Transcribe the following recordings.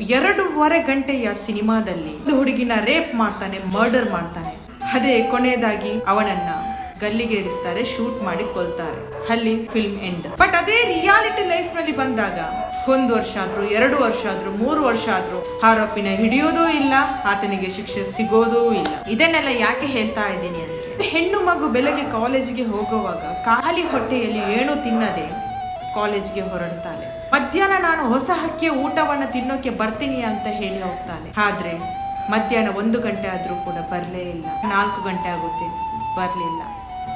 ಎರಡೂವರೆ ಗಂಟೆಯ ಸಿನಿಮಾದಲ್ಲಿ ಒಂದು ಹುಡುಗಿನ ರೇಪ್ ಮಾಡ್ತಾನೆ, ಮರ್ಡರ್ ಮಾಡ್ತಾನೆ. ಅದೇ ಕೊನೆಯದಾಗಿ ಅವನನ್ನ ಗಲ್ಲಿಗೇರಿಸ್ತಾರೆ, ಶೂಟ್ ಮಾಡಿ ಕೊಲ್ತಾರೆ. ಅಲ್ಲಿ ಫಿಲ್ಮ್ ಎಂಡ್ ಬಟ್ ಅದೇ ರಿಯಾಲಿಟಿ ಲೈಫ್ನಲ್ಲಿ ಬಂದಾಗ, ಒಂದು ವರ್ಷ ಆದ್ರೂ, ಎರಡು ವರ್ಷ ಆದ್ರೂ, ಮೂರು ವರ್ಷ ಆದ್ರೂ ಆರೋಪಿನ ಹಿಡಿಯೋದೂ ಇಲ್ಲ, ಆತನಿಗೆ ಶಿಕ್ಷೆ ಸಿಗೋದೂ ಇಲ್ಲ. ಇದನ್ನೆಲ್ಲ ಯಾಕೆ ಹೇಳ್ತಾ ಇದ್ದೀನಿ ಅಂದ್ರೆ, ಹೆಣ್ಣು ಮಗು ಬೆಳಗ್ಗೆ ಕಾಲೇಜಿಗೆ ಹೋಗುವಾಗ, ಖಾಲಿ ಹೊಟ್ಟೆಯಲ್ಲಿ ಏನು ತಿನ್ನದೆ ಕಾಲೇಜ್ಗೆ ಹೊರಡ್ತಾಳೆ. ಮಧ್ಯಾಹ್ನ ನಾನು ಹೊಸ ಹಕ್ಕಿಯ ಊಟವನ್ನ ತಿನ್ನೋಕೆ ಬರ್ತೀನಿ ಅಂತ ಹೇಳಿ ಹೋಗ್ತಾನೆ. ಆದ್ರೆ ಮಧ್ಯಾಹ್ನ ಒಂದು ಗಂಟೆ ಆದ್ರೂ ಕೂಡ ಬರ್ಲೇ ಇಲ್ಲ. ನಾಲ್ಕು ಗಂಟೆ ಆಗುತ್ತೆ. ಬರ್ಲಿಲ್ಲ.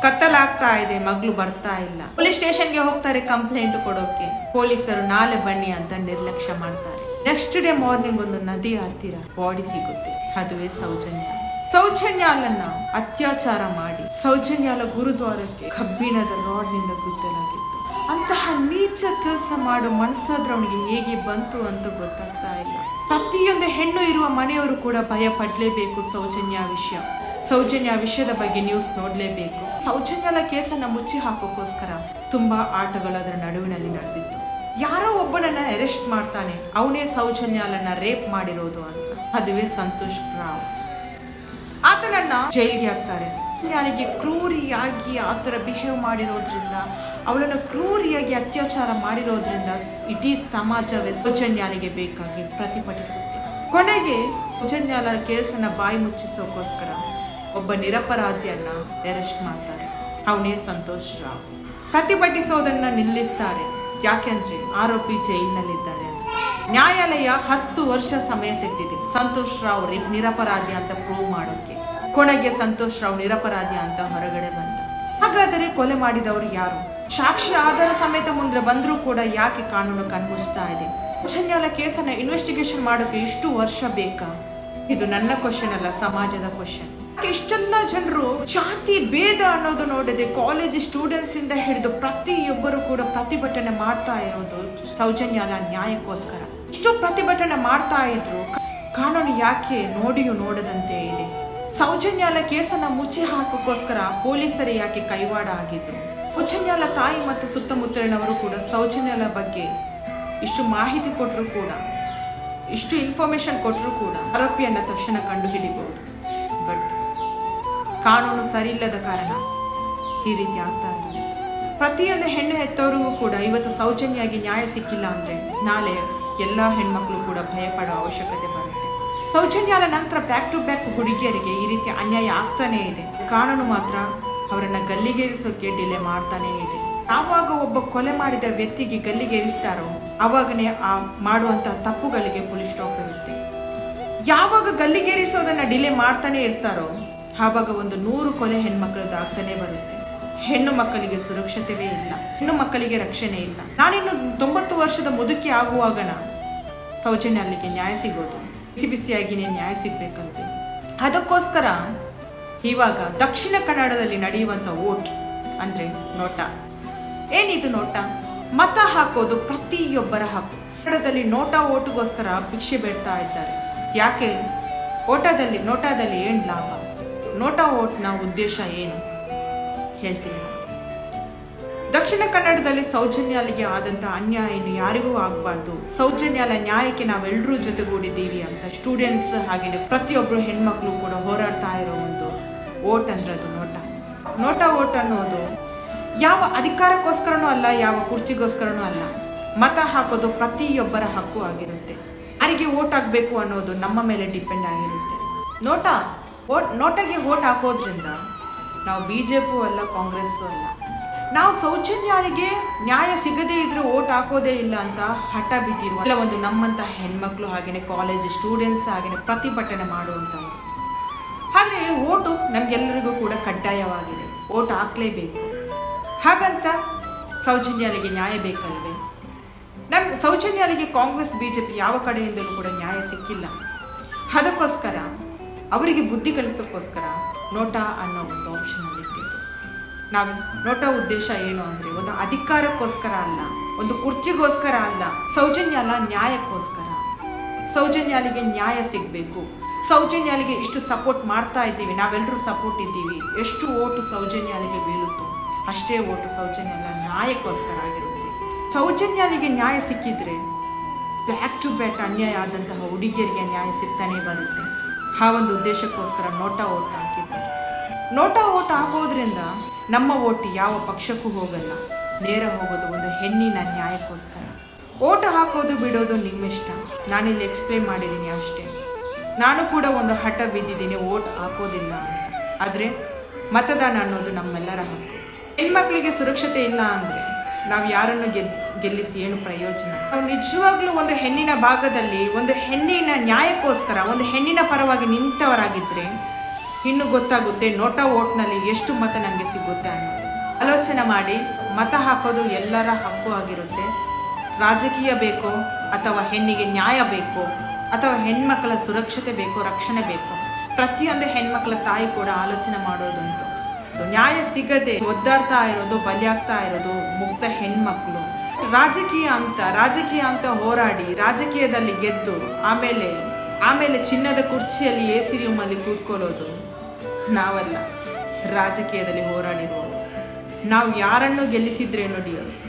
ಕತ್ತಲಾಗ್ತಾ ಇದೆ. ಮಗಳು ಬರ್ತಾ ಇಲ್ಲ. ಪೊಲೀಸ್ ಸ್ಟೇಷನ್ಗೆ ಹೋಗ್ತಾರೆ ಕಂಪ್ಲೇಂಟ್ ಕೊಡೋಕೆ. ಪೊಲೀಸರು ನಾಳೆ ಬನ್ನಿ ಅಂತ ನಿರ್ಲಕ್ಷ್ಯ ಮಾಡ್ತಾರೆ. ನೆಕ್ಸ್ಟ್ ಡೇ ಮಾರ್ನಿಂಗ್ ಒಂದು ನದಿ ಹತ್ತಿರ ಬಾಡಿ ಸಿಗುತ್ತೆ. ಅದುವೇ ಸೌಜನ್ಯ. ಸೌಜನ್ಯಾಲನ್ನ ಅತ್ಯಾಚಾರ ಮಾಡಿ. ಸೌಜನ್ಯಾಲ ಗುರುದ್ವಾರಕ್ಕೆ ಕಬ್ಬಿಣದ ರಾಡ್ನಿಂದ ಗುದ್ದಲಾಗಿತ್ತು ಅಂತಹ ನೀಚ ಕೆಲಸ ಮಾಡೋ ಮನಸ್ಸಾದ್ರೆ ಅವನಿಗೆ ಹೇಗೆ ಬಂತು ಅಂತ ಗೊತ್ತಾಗ್ತಾ ಇಲ್ಲ. ಪ್ರತಿಯೊಂದು ಹೆಣ್ಣು ಇರುವ ಮನೆಯವರು ಕೂಡ ಭಯ ಪಡ್ಲೇಬೇಕು ಸೌಜನ್ಯ ವಿಷಯ. ಸೌಜನ್ಯ ವಿಷಯದ ಬಗ್ಗೆ ನ್ಯೂಸ್ ನೋಡಲೇಬೇಕು. ಸೌಜನ್ಯಲ ಕೇಸನ್ನು ಮುಚ್ಚಿ ಹಾಕೋಕ್ಕೋಸ್ಕರ ತುಂಬಾ ಆಟಗಳು ಅದರ ನಡುವಿನಲ್ಲಿ ನಡೆದಿತ್ತು. ಯಾರೋ ಒಬ್ಬನನ್ನ ಅರೆಸ್ಟ್ ಮಾಡ್ತಾನೆ, ಅವನೇ ಸೌಜನ್ಯಾಲನ್ನ ರೇಪ್ ಮಾಡಿರೋದು ಅಂತ. ಅದುವೇ ಸಂತೋಷ್ ರಾವ್. ಆತನನ್ನ ಜೈಲಿಗೆ ಹಾಕ್ತಾರೆ. ಯಾರಿಗೆ ಕ್ರೂರಿಯಾಗಿ ಆ ಥರ ಬಿಹೇವ್ ಮಾಡಿರೋದ್ರಿಂದ, ಅವಳನ್ನು ಕ್ರೂರಿಯಾಗಿ ಅತ್ಯಾಚಾರ ಮಾಡಿರೋದ್ರಿಂದ ಇಡೀ ಸಮಾಜವೇ ಸೌಜನ್ಯಾಲಿಗೆ ಬೇಕಾಗಿ ಪ್ರತಿಭಟಿಸುತ್ತೆ. ಕೊನೆಗೆ ಸೌಜನ್ಯಾಲ ಕೇಸನ್ನು ಬಾಯಿ ಮುಚ್ಚಿಸೋಕ್ಕೋಸ್ಕರ ಒಬ್ಬ ನಿರಪರಾಧಿಯನ್ನ ಅರೆಸ್ಟ್ ಮಾಡ್ತಾರೆ. ಅವನೇ ಸಂತೋಷ್ ರಾವ್. ಪ್ರತಿಭಟಿಸೋದನ್ನ ನಿಲ್ಲಿಸ್ತಾರೆ. ಯಾಕೆಂದ್ರೆ ಆರೋಪಿ ಜೈಲಿನಲ್ಲಿದ್ದಾರೆ. ನ್ಯಾಯಾಲಯ ಹತ್ತು ವರ್ಷ ಸಮಯ ತೆಗೆದಿದೆ. ಸಂತೋಷ್ ರಾವ್ ನಿರಪರಾಧಿ ಅಂತ ಪ್ರೂವ್ ಮಾಡೋಕೆ. ಕೊನೆಗೆ ಸಂತೋಷ್ ರಾವ್ ನಿರಪರಾಧಿ ಅಂತ ಹೊರಗಡೆ ಬಂದ. ಹಾಗಾದರೆ ಕೊಲೆ ಮಾಡಿದವರು ಯಾರು? ಸಾಕ್ಷಿ ಆಧಾರ ಸಮೇತ ಮುಂದೆ ಬಂದರೂ ಕೂಡ ಯಾಕೆ ಕಾನೂನು ಕಣ್ಮುಚ್ತಾ ಇದೆ? ಕುಶನ್ಯಾಲ ಕೇಸನ್ನ ಇನ್ವೆಸ್ಟಿಗೇಷನ್ ಮಾಡೋಕೆ ಇಷ್ಟು ವರ್ಷ ಬೇಕಾ? ಇದು ನನ್ನ ಕ್ವಶನ್ ಅಲ್ಲ, ಸಮಾಜದ ಕ್ವಶನ್ ಇಷ್ಟೆಲ್ಲ ಜನರು ಜಾತಿ ಭೇದ ಅನ್ನೋದು ನೋಡದೆ ಕಾಲೇಜ್ ಸ್ಟೂಡೆಂಟ್ಸ್ ಇಂದ ಹಿಡಿದು ಪ್ರತಿಯೊಬ್ಬರು ಕೂಡ ಪ್ರತಿಭಟನೆ ಮಾಡ್ತಾ ಇರೋದು ಸೌಜನ್ಯಾಲ ನ್ಯಾಯಕ್ಕೋಸ್ಕರ. ಇಷ್ಟು ಪ್ರತಿಭಟನೆ ಮಾಡ್ತಾ ಇದ್ರು, ಕಾನೂನು ಯಾಕೆ ನೋಡಿಯೂ ನೋಡದಂತೆ ಇದೆ? ಸೌಜನ್ಯಾಲ ಕೇಸನ್ನ ಮುಚ್ಚಿ ಹಾಕೋಕ್ಕೋಸ್ಕರ ಪೊಲೀಸರೇ ಯಾಕೆ ಕೈವಾಡ ಆಗಿದ್ರು? ಸೌಜನ್ಯಾಲ ತಾಯಿ ಮತ್ತು ಸುತ್ತಮುತ್ತಲಿನವರು ಕೂಡ ಸೌಜನ್ಯಾಲ ಬಗ್ಗೆ ಇಷ್ಟು ಮಾಹಿತಿ ಕೊಟ್ಟರು ಕೂಡ, ಇಷ್ಟು ಇನ್ಫಾರ್ಮೇಶನ್ ಕೊಟ್ಟರು ಕೂಡ ಆರೋಪಿಯನ್ನ ತಕ್ಷಣ ಕಂಡು ಹಿಡಿಬಹುದು ಬಟ್ ಕಾನೂನು ಸರಿಯಿಲ್ಲದ ಕಾರಣ ಈ ರೀತಿ ಆಗ್ತಾ ಇದೆ ಪ್ರತಿಯೊಂದು ಹೆಣ್ಣು ಹೆತ್ತವರಿಗೂ ಕೂಡ ಇವತ್ತು ಸೌಜನ್ಯಾಗಿ ನ್ಯಾಯ ಸಿಕ್ಕಿಲ್ಲ ಅಂದ್ರೆ ನಾಳೆ ಎಲ್ಲ ಹೆಣ್ಮಕ್ಳು ಕೂಡ ಭಯಪಡೋ ಅವಶ್ಯಕತೆ ಬರುತ್ತೆ. ಸೌಜನ್ಯಾಲ ನಂತರ ಬ್ಯಾಕ್ ಟು ಬ್ಯಾಕ್ ಹುಡುಗಿಯರಿಗೆ ಈ ರೀತಿ ಅನ್ಯಾಯ ಆಗ್ತಾನೇ ಇದೆ. ಕಾನೂನು ಮಾತ್ರ ಅವರನ್ನ ಗಲ್ಲಿಗೇರಿಸೋಕೆ ಡಿಲೆ ಮಾಡ್ತಾನೇ ಇದೆ. ಯಾವಾಗ ಒಬ್ಬ ಕೊಲೆ ಮಾಡಿದ ವ್ಯಕ್ತಿಗೆ ಗಲ್ಲಿಗೇರಿಸ್ತಾರೋ ಅವಾಗನೇ ಆ ಮಾಡುವಂತಹ ತಪ್ಪುಗಳಿಗೆ ಪೊಲೀಸ್ ಸ್ಟಾಪ್ ಇರುತ್ತೆ. ಯಾವಾಗ ಗಲ್ಲಿಗೇರಿಸೋದನ್ನ ಡಿಲೆ ಮಾಡ್ತಾನೆ ಇರ್ತಾರೋ ಆವಾಗ ಒಂದು ನೂರು ಕೊಲೆ ಹೆಣ್ಮಕ್ಳದ್ದು ಆಗ್ತಾನೆ ಬರುತ್ತೆ. ಹೆಣ್ಣು ಮಕ್ಕಳಿಗೆ ಸುರಕ್ಷತೆವೇ ಇಲ್ಲ. ಹೆಣ್ಣು ಮಕ್ಕಳಿಗೆ ರಕ್ಷಣೆ ಇಲ್ಲ. ನಾನಿನ್ನು ತೊಂಬತ್ತು ವರ್ಷದ ಮುದುಕಿ ಆಗುವಾಗನ ಸೌಜನ್ಯ ಅಲ್ಲಿಗೆ ನ್ಯಾಯ ಸಿಗೋದು. ಬಿಸಿ ಬಿಸಿಯಾಗಿನೇ ನ್ಯಾಯ ಸಿಗ್ಬೇಕಂತೆ. ಅದಕ್ಕೋಸ್ಕರ ಇವಾಗ ದಕ್ಷಿಣ ಕನ್ನಡದಲ್ಲಿ ನಡೆಯುವಂತ ಓಟ್ ಅಂದ್ರೆ ನೋಟ. ಏನಿದು ನೋಟ? ಮತ ಹಾಕೋದು ಪ್ರತಿಯೊಬ್ಬರ ಹಕ್ಕು. ಕನ್ನಡದಲ್ಲಿ ನೋಟ ಓಟುಗೋಸ್ಕರ ಭಿಕ್ಷೆ ಬೇಡ್ತಾ ಇದ್ದಾರೆ. ಯಾಕೆ? ಓಟದಲ್ಲಿ, ನೋಟದಲ್ಲಿ ಏನ್ ಲಾಭ? ನೋಟ ಓಟ್ನ ಉದ್ದೇಶ ಏನು? ಹೇಳ್ತೀನಿ. ದಕ್ಷಿಣ ಕನ್ನಡದಲ್ಲಿ ಸೌಜನ್ಯಾಲಿಗೆ ಆದಂತ ಅನ್ಯಾಯ ಇನ್ನು ಯಾರಿಗೂ ಆಗಬಾರ್ದು. ಸೌಜನ್ಯಾಲ ನ್ಯಾಯಕ್ಕೆ ನಾವೆಲ್ಲರೂ ಜೊತೆಗೂಡಿದ್ದೀವಿ ಅಂತ ಸ್ಟೂಡೆಂಟ್ಸ್ ಹಾಗೆ ಪ್ರತಿಯೊಬ್ಬರು ಹೆಣ್ಮಕ್ಳು ಕೂಡ ಹೋರಾಡ್ತಾ ಇರೋ ಒಂದು ಓಟ್ ಅಂದ್ರೆ ಅದು ನೋಟ. ನೋಟ ಓಟ್ ಅನ್ನೋದು ಯಾವ ಅಧಿಕಾರಕ್ಕೋಸ್ಕರನೂ ಅಲ್ಲ, ಯಾವ ಕುರ್ಚಿಗೋಸ್ಕರನೂ ಅಲ್ಲ. ಮತ ಹಾಕೋದು ಪ್ರತಿಯೊಬ್ಬರ ಹಕ್ಕು ಆಗಿರುತ್ತೆ. ಯಾರಿಗೆ ಓಟ್ ಹಾಕಬೇಕು ಅನ್ನೋದು ನಮ್ಮ ಮೇಲೆ ಡಿಪೆಂಡ್ ಆಗಿರುತ್ತೆ. ನೋಟ, ಓಟ್, ನೋಟಗೆ ಓಟ್ ಹಾಕೋದ್ರಿಂದ ನಾವು ಬಿ ಜೆ ಪಿ ಅಲ್ಲ, ಕಾಂಗ್ರೆಸ್ಸು ಅಲ್ಲ. ನಾವು ಸೌಜನ್ಯಾರಿಗೆ ನ್ಯಾಯ ಸಿಗದೇ ಇದ್ರೆ ಓಟ್ ಹಾಕೋದೇ ಇಲ್ಲ ಅಂತ ಹಠ ಬಿದ್ದಿರುವ ಒಂದು ನಮ್ಮಂತ ಹೆಣ್ಮಕ್ಳು ಹಾಗೇನೆ ಕಾಲೇಜ್ ಸ್ಟೂಡೆಂಟ್ಸ್ ಹಾಗೇನೆ ಪ್ರತಿಭಟನೆ ಮಾಡುವಂಥವ್ರು. ಆದರೆ ಓಟು ನಮ್ಗೆಲ್ಲರಿಗೂ ಕೂಡ ಕಡ್ಡಾಯವಾಗಿದೆ. ಓಟ್ ಹಾಕ್ಲೇಬೇಕು. ಹಾಗಂತ ಸೌಜನ್ಯಾಲಿಗೆ ನ್ಯಾಯ ಬೇಕಲ್ವೇ? ನಮ್ಮ ಸೌಜನ್ಯಾಲಿಗೆ ಕಾಂಗ್ರೆಸ್, ಬಿಜೆಪಿ ಯಾವ ಕಡೆಯಿಂದಲೂ ಕೂಡ ನ್ಯಾಯ ಸಿಕ್ಕಿಲ್ಲ. ಅದಕ್ಕೋಸ್ಕರ, ಅವರಿಗೆ ಬುದ್ಧಿ ಕಲಿಸೋಕ್ಕೋಸ್ಕರ ನೋಟ ಅನ್ನೋ ಒಂದು ಆಪ್ಷನ್ ಇಟ್ಟಿದ್ದು. ನಾವು ನೋಟ ಉದ್ದೇಶ ಏನು ಅಂದ್ರೆ ಒಂದು ಅಧಿಕಾರಕ್ಕೋಸ್ಕರ ಅಲ್ಲ, ಒಂದು ಕುರ್ಚಿಗೋಸ್ಕರ ಅಲ್ಲ ಸೌಜನ್ಯ ಅಲ್ಲ ನ್ಯಾಯಕ್ಕೋಸ್ಕರ. ಸೌಜನ್ಯಾಲಿಗೆ ನ್ಯಾಯ ಸಿಗಬೇಕು. ಸೌಜನ್ಯಾಲಿಗೆ ಇಷ್ಟು ಸಪೋರ್ಟ್ ಮಾಡ್ತಾ ಇದ್ದೀವಿ ನಾವೆಲ್ಲರೂ ಸಪೋರ್ಟ್ ಇದ್ದೀವಿ. ಎಷ್ಟು ಓಟು ಸೌಜನ್ಯಾಲಿಗೆ ಬೀಳುತ್ತೋ ಅಷ್ಟೇ ಓಟು ಸೌಜನ್ಯಾಲ ನ್ಯಾಯಕ್ಕೋಸ್ಕರ ಆಗಿರುತ್ತೆ. ಸೌಜನ್ಯಾಲಿಗೆ ನ್ಯಾಯ ಸಿಕ್ಕಿದ್ರೆ ಬ್ಯಾಕ್ ಟು ಬ್ಯಾಕ್ ಅನ್ಯಾಯ ಆದಂತಹ ಹುಡುಗಿಯರಿಗೆ ನ್ಯಾಯ ಸಿಗ್ತಾನೆ ಬರುತ್ತೆ. ಆ ಒಂದು ಉದ್ದೇಶಕ್ಕೋಸ್ಕರ ನೋಟ ಓಟ್ ಹಾಕಿದ್ದಾರೆ. ನೋಟ ಓಟ್ ಹಾಕೋದ್ರಿಂದ ನಮ್ಮ ಓಟು ಯಾವ ಪಕ್ಷಕ್ಕೂ ಹೋಗಲ್ಲ. ನೇರ ಹೋಗೋದು ಒಂದು ಹೆಣ್ಣಿನ ನ್ಯಾಯಕ್ಕೋಸ್ಕರ. ಓಟು ಹಾಕೋದು ಬಿಡೋದು ನಿಮ್ಮಿಷ್ಟ. ನಾನಿಲ್ಲಿ ಎಕ್ಸ್ಪ್ಲೇನ್ ಮಾಡಿದ್ದೀನಿ ಅಷ್ಟೇ. ನಾನು ಕೂಡ ಒಂದು ಹಠ ಬಿದ್ದಿದ್ದೀನಿ ಓಟ್ ಹಾಕೋದಿಲ್ಲ ಅಂತ. ಆದರೆ ಮತದಾನ ಅನ್ನೋದು ನಮ್ಮೆಲ್ಲರ ಹಕ್ಕು. ಹೆಣ್ಮಕ್ಳಿಗೆ ಸುರಕ್ಷತೆ ಇಲ್ಲ ಅಂದರೆ ನಾವು ಯಾರನ್ನು ಗೆಲ್, ಗೆಲ್ಲಿಸಿ ಏನು ಪ್ರಯೋಜನ? ನಾವು ನಿಜವಾಗ್ಲೂ ಒಂದು ಹೆಣ್ಣಿನ ಭಾಗದಲ್ಲಿ ಒಂದು ಹೆಣ್ಣಿನ ನ್ಯಾಯಕ್ಕೋಸ್ಕರ, ಒಂದು ಹೆಣ್ಣಿನ ಪರವಾಗಿ ನಿಂತವರಾಗಿದ್ದರೆ ಇನ್ನು ಗೊತ್ತಾಗುತ್ತೆ ನೋಟಾ ಓಟ್ನಲ್ಲಿ ಎಷ್ಟು ಮತ ನನಗೆ ಸಿಗುತ್ತೆ ಅನ್ನೋದು. ಆಲೋಚನೆ ಮಾಡಿ, ಮತ ಹಾಕೋದು ಎಲ್ಲರ ಹಕ್ಕು ಆಗಿರುತ್ತೆ. ರಾಜಕೀಯ ಬೇಕೋ, ಅಥವಾ ಹೆಣ್ಣಿಗೆ ನ್ಯಾಯ ಬೇಕೋ, ಅಥವಾ ಹೆಣ್ಮಕ್ಕಳ ಸುರಕ್ಷತೆ ಬೇಕೋ, ರಕ್ಷಣೆ ಬೇಕೋ, ಪ್ರತಿಯೊಂದು ಹೆಣ್ಮಕ್ಳ ತಾಯಿ ಕೂಡ ಆಲೋಚನೆ ಮಾಡೋದುಂಟು ನ್ಯಾಯ ಸಿಗದೆ ಒದ್ದಾಡ್ತಾ ಇರೋದು, ಬಲಿಯಾಗ್ತಾ ಇರೋದು ಮುಕ್ತ ಹೆಣ್ಮಕ್ಳು. ರಾಜಕೀಯ ಅಂತ ರಾಜಕೀಯ ಅಂತ ಹೋರಾಡಿ, ರಾಜಕೀಯದಲ್ಲಿ ಗೆದ್ದು, ಆಮೇಲೆ ಆಮೇಲೆ ಚಿನ್ನದ ಕುರ್ಚಿಯಲ್ಲಿ ಎ ಸಿ ರೂಮಲ್ಲಿ ಕೂತ್ಕೊಳ್ಳೋದು. ನಾವಲ್ಲ ರಾಜಕೀಯದಲ್ಲಿ ಹೋರಾಡಿರೋರು. ನಾವು ಯಾರನ್ನು ಗೆಲ್ಲಿಸಿದ್ರೇನು ಡಿಯರ್ಸ್